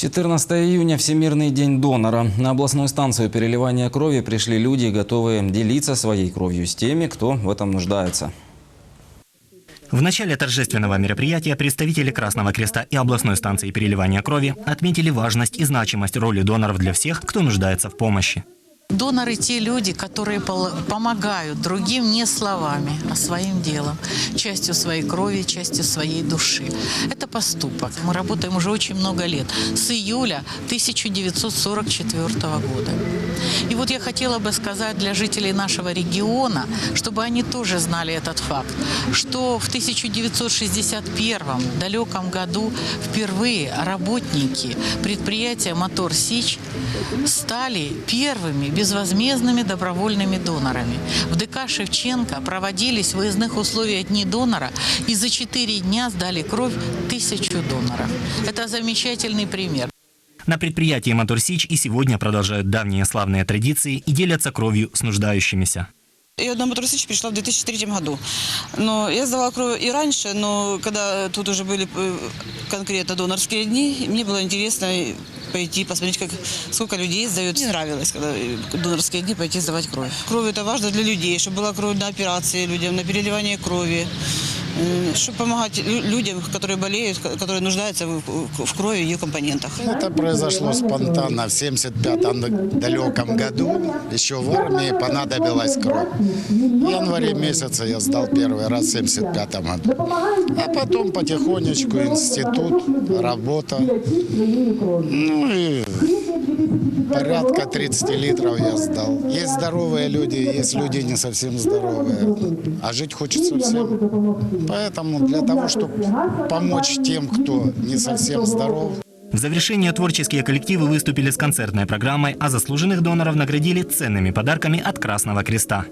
14 июня – Всемирный день донора. На областную станцию переливания крови пришли люди, готовые делиться своей кровью с теми, кто в этом нуждается. В начале торжественного мероприятия представители Красного Креста и областной станции переливания крови отметили важность и значимость роли доноров для всех, кто нуждается в помощи. Доноры – те люди, которые помогают другим не словами, а своим делом, частью своей крови, частью своей души. Это поступок. Мы работаем уже очень много лет, с июля 1944 года. И вот я хотела бы сказать для жителей нашего региона, чтобы они тоже знали этот факт, что в 1961 далеком году впервые работники предприятия «Мотор Сич» стали первыми безвозмездными добровольными донорами. В ДК Шевченко проводились в выездных условиях дни донора и за четыре дня сдали кровь тысячу доноров. Это замечательный пример. На предприятии «Моторсич» и сегодня продолжают давние славные традиции и делятся кровью с нуждающимися. Я на Моторсич пришла в 2003 году. Но я сдавала кровь и раньше, но когда тут уже были э, конкретно донорские дни, мне было интересно пойти посмотреть, как, сколько людей сдают. Мне нравилось, когда донорские дни пойти сдавать кровь. Кровь это важно для людей, чтобы была кровь на операции людям, на переливание крови, чтобы помогать лю- людям, которые болеют, ко- которые нуждаются в, крови и ее компонентах. Это произошло спонтанно в 75-м далеком году. Еще в армии понадобилась кровь. В январе месяце я сдал первый раз в 75 году. А потом потихонечку институт, работа. Ну и порядка 30 литров я сдал. Есть здоровые люди, есть люди не совсем здоровые. А жить хочется всем. Поэтому для того, чтобы помочь тем, кто не совсем здоров, В завершение творческие коллективы выступили с концертной программой, а заслуженных доноров наградили ценными подарками от Красного Креста.